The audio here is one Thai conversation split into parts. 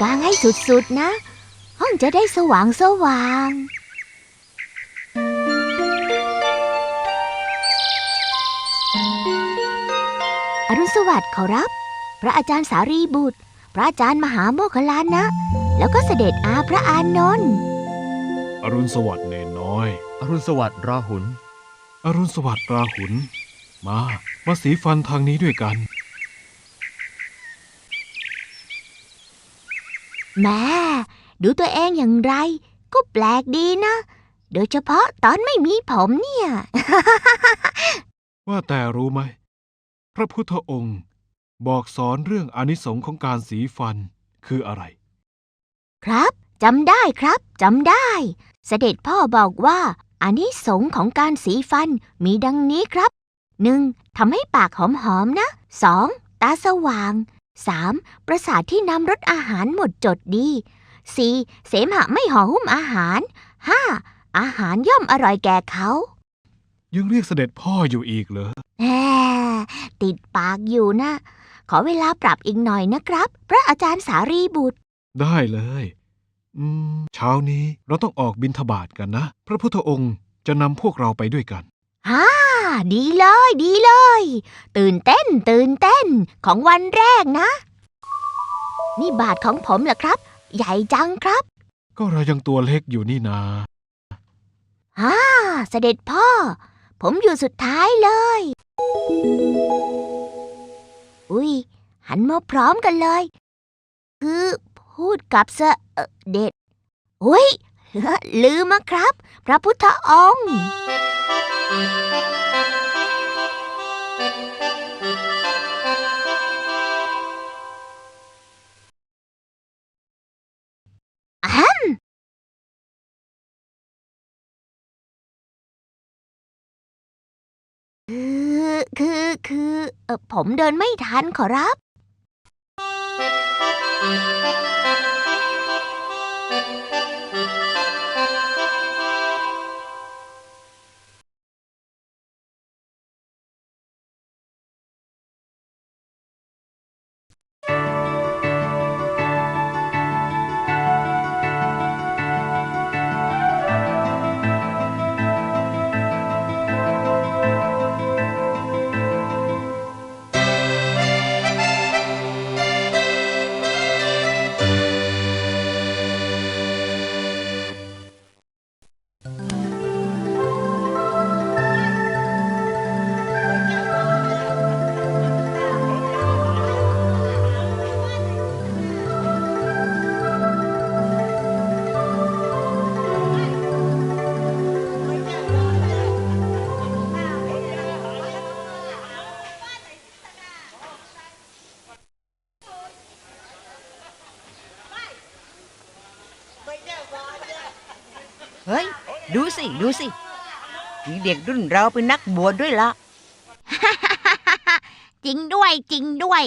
กลางให้สุดๆนะ ห้องจะได้สว่างสว่างอรุณสวัสดิ์ขอรับ พระอาจารย์สารีบุตร พระอาจารย์มหาโมคคลลานะ แล้วก็เสด็จอาพระอานนท์อรุณสวัสดิ์เนนน้อย อรุณสวัสดิ์ราหุล อรุณสวัสดิ์ราหุล มา มาสีฟันทางนี้ด้วยกัน แม่ดูตัวเองอย่างไร ก็แปลกดีนะ โดยเฉพาะตอนไม่มีผมเนี่ย ว่าแต่รู้ไหม พระพุทธองค์ บอกสอนเรื่องอานิสงส์ของการสีฟันคืออะไร ครับจำได้ครับจำได้ เสด็จพ่อบอกว่าอานิสงส์ของการสีฟันมีดังนี้ครับ 1. ทำให้ปากหอมๆนะ 2. ตาสว่าง 3. ประสาทที่นำรสอาหารหมดจดดี 4. เสมหะไม่ห่อหุ้มอาหาร 5. อาหารย่อมอร่อยแก่เขายังเรียกเสด็จพ่ออยู่อีกเหรอแหมติดปากอยู่นะ ขอเวลาปรับอีกหน่อยนะครับ พระอาจารย์สารีบุตร ได้เลย อืม เช้านี้เราต้องออกบินทบาทกันนะ พระพุทธองค์จะนำพวกเราไปด้วยกัน ฮ่า ดีเลยดีเลย ตื่นเต้น ตื่นเต้นของวันแรกนะ นี่บาทของผมเหรอครับ ใหญ่จังครับ ก็เรายังตัวเล็กอยู่นี่นาฮ่าเสด็จพ่อ ผมอยู่สุดท้ายเลย อุ้ย หันมาพร้อมกันเลย คือพูดกับเสเอ่อเด็ด อุ้ย ลืมอะครับ พระพุทธองค์อะแฮมคือคือคือเออผมเดินไม่ทันขอรับ เฮ้ย ดูสิ ดูสิ มีเด็กรุ่นเราเป็นนักบวชดด้วยละ จริงด้วยจริงด้วย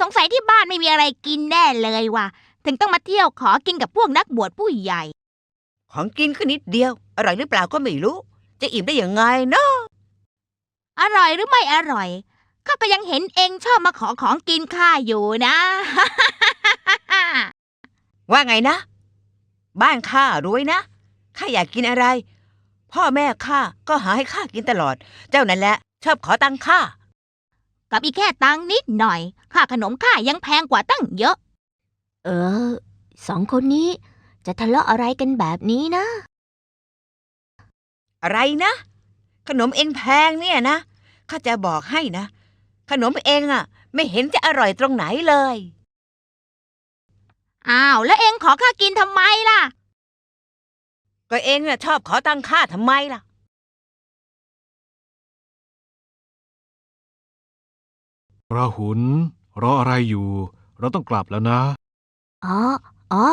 สงสัยที่บ้านไม่มีอะไรกินแน่เลยว่ะ ถึงต้องมาเที่ยวขอกินกับพวกนักบวชผู้ใหญ่ ของกินแค่นิดเดียว อร่อยหรือเปล่าก็ไม่รู้ จะอิ่มได้ยังไงเนาะอร่อยหรือไม่อร่อยข้าก็ยังเห็นเองชอบมาขอของกินข้าอยู่นะ ว่าไงนะ บ้านข้ารวยนะ ข้าอยากกินอะไร พ่อแม่ข้าก็หาให้ข้ากินตลอด เจ้านั่นแหละ ชอบขอตังค่า กับอีแค่ตังค์นิดหน่อย ค่าขนมข้ายังแพงกว่าตั้งเยอะ เออ สองคนนี้จะทะเลาะอะไรกันแบบนี้นะ อะไรนะ ขนมเองแพงเนี่ยนะข้าจะบอกให้นะ ขนมเองอะไม่เห็นจะอร่อยตรงไหนเลย อ้าว แล้วเองขอข้ากินทำไมล่ะ ก็เองน่ะชอบขอตังค่าทำไมล่ะ ราหุลรออะไรอยู่ เราต้องกลับแล้วนะ อ๋อ อ๋อ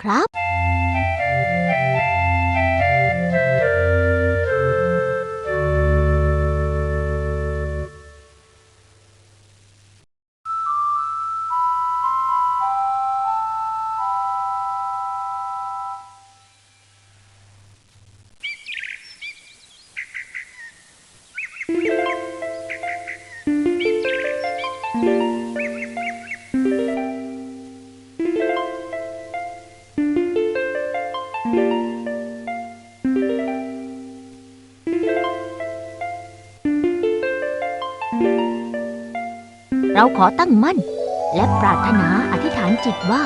ครับ เราขอตั้งมั่น และปรารถนาอธิษฐานจิตว่า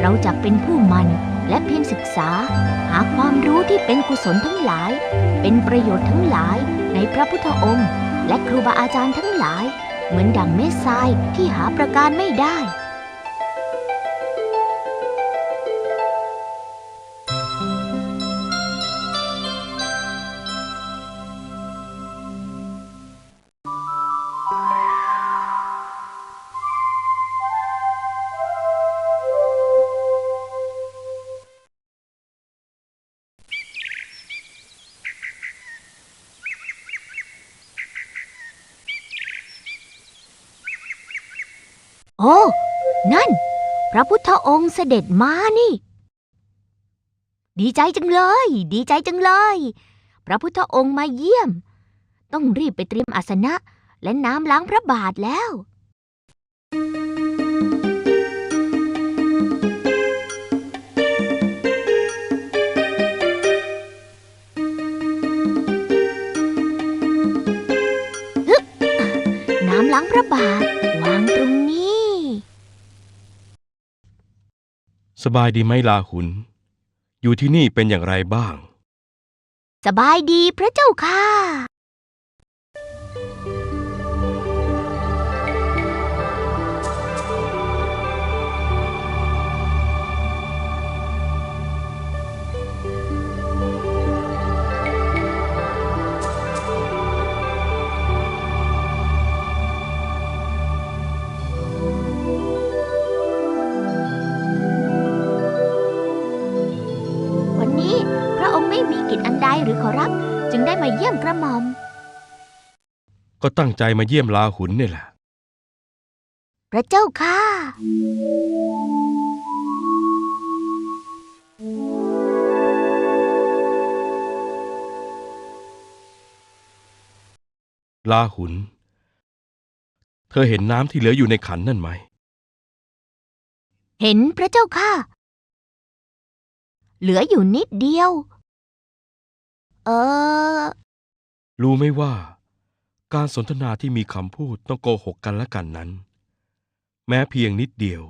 เราจะเป็นผู้มันและเพียรศึกษา หาความรู้ที่เป็นกุศลทั้งหลาย เป็นประโยชน์ทั้งหลายในพระพุทธองค์ และครูบาอาจารย์ทั้งหลาย เหมือนดังเม็ดทรายที่หาประการไม่ได้ โอ้ นั่น พระพุทธองค์เสด็จมานี่ ดีใจจังเลย ดีใจจังเลย พระพุทธองค์มาเยี่ยม ต้องรีบไปเตรียมอาสนะและน้ำล้างพระบาทแล้ว สบายดีไหมลาหุน อยู่ที่นี่เป็นอย่างไรบ้าง สบายดีพระเจ้าค่ะ ดหรือขอรับจึงได้มาเยี่ยมกระหม่อม ก็ตั้งใจมาเยี่ยมลาหุนนี่แหละ พระเจ้าค่ะ ลาหุน เธอเห็นน้ำที่เหลืออยู่ในขันนั่นไหม เห็นพระเจ้าค่ะ เหลืออยู่นิดเดียว เออ รู้ไหมว่า การสนทนาที่มีคำพูดต้องโกหกกันและกันนั้น แม้เพียงนิดเดียว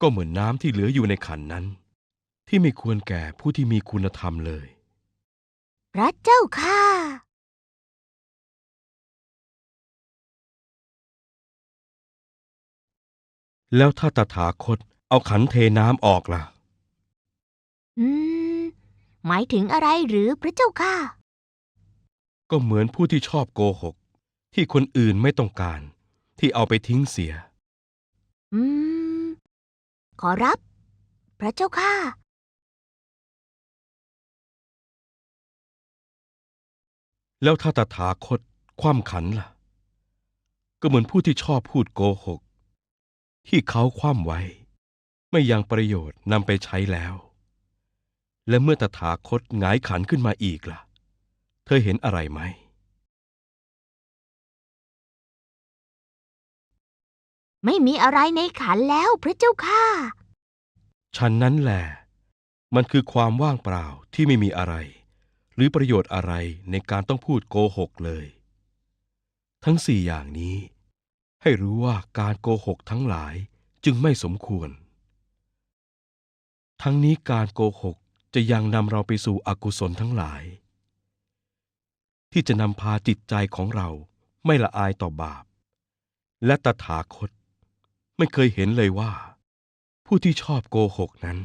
ก็เหมือนน้ำที่เหลืออยู่ในขันนั้น ที่ไม่ควรแก่ผู้ที่มีคุณธรรมเลย พระเจ้าค่ะ แล้วถ้าตถาคตเอาขันเทน้ำออกล่ะ อืม หมายถึงอะไรหรือพระเจ้าค่ะ ก็เหมือนผู้ที่ชอบโกหก ที่คนอื่นไม่ต้องการ ที่เอาไปทิ้งเสีย อืม ขอรับ พระเจ้าค่ะ แล้วถ้าตถาคตคว่ำขันล่ะ ก็เหมือนผู้ที่ชอบพูดโกหก ที่เขาคว่ำไว้ ไม่ยังประโยชน์นำไปใช้แล้ว และเมื่อตถาคตหงายขันขึ้นมาอีกล่ะ เธอเห็นอะไรไหม ไม่มีอะไรในขันแล้วพระเจ้าค่ะ ฉันนั้นแหละ มันคือความว่างเปล่าที่ไม่มีอะไร หรือประโยชน์อะไรในการต้องพูดโกหกเลย ทั้งสี่อย่างนี้ ให้รู้ว่าการโกหกทั้งหลายจึงไม่สมควร ทั้งนี้การโกหก จะยังนำเราไปสู่อกุศลทั้งหลาย ที่จะนำพาจิตใจของเราไม่ละอายต่อบาป และตถาคต ไม่เคยเห็นเลยว่า ผู้ที่ชอบโกหกนั้น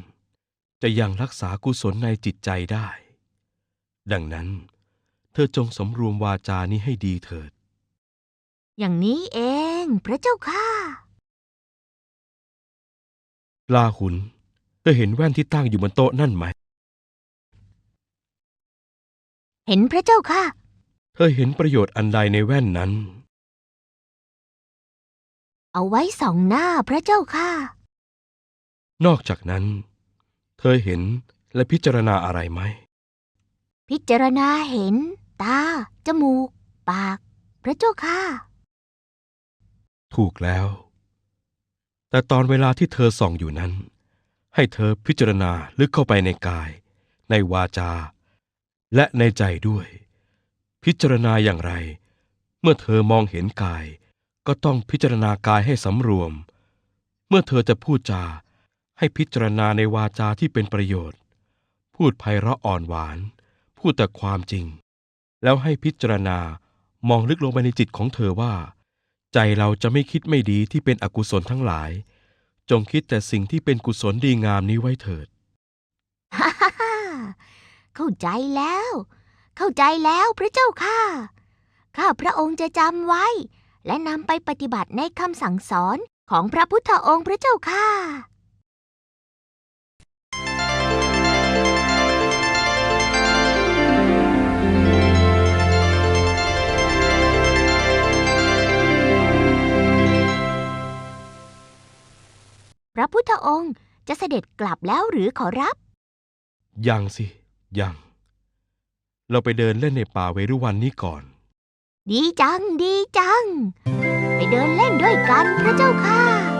จะยังรักษากุศลในจิตใจได้ ดังนั้น เธอจงสำรวมวาจานี้ให้ดีเถิด อย่างนี้เองพระเจ้าค่ะ ลาหุนเธอเห็นแว่นที่ตั้งอยู่บนโต๊ะนั่นไหม เห็นพระเจ้าค่ะ เธอเห็นประโยชน์อันใดในแว่นนั้น เอาไว้ส่องหน้าพระเจ้าค่ะ นอกจากนั้น เธอเห็นและพิจารณาอะไรไหม พิจารณาเห็น ตา จมูก ปาก พระเจ้าค่ะ ถูกแล้ว แต่ตอนเวลาที่เธอส่องอยู่นั้น ให้เธอพิจารณาลึกเข้าไปในกาย ในวาจา และในใจด้วย พิจารณาอย่างไร เมื่อเธอมองเห็นกาย ก็ต้องพิจารณากายให้สำรวม เมื่อเธอจะพูดจา ให้พิจารณาในวาจาที่เป็นประโยชน์ พูดไพเราะอ่อนหวาน พูดแต่ความจริง แล้วให้พิจารณามองลึกลงไปในจิตของเธอว่า ใจเราจะไม่คิดไม่ดีที่เป็นอกุศลทั้งหลาย จงคิดแต่สิ่งที่เป็นกุศลดีงามนี้ไว้เถิดฮ่าฮ่า เข้าใจแล้ว เข้าใจแล้วพระเจ้าค่ะ ข้าพระองค์จะจำไว้ และนำไปปฏิบัติในคำสั่งสอนของพระพุทธองค์พระเจ้าค่ะ พระพุทธองค์จะเสด็จกลับแล้วหรือขอรับ ยังสิ ยัง เราไปเดินเล่นในป่าเวรุวันนี้ก่อน ดีจังดีจัง ไปเดินเล่นด้วยกันพระเจ้าค่ะ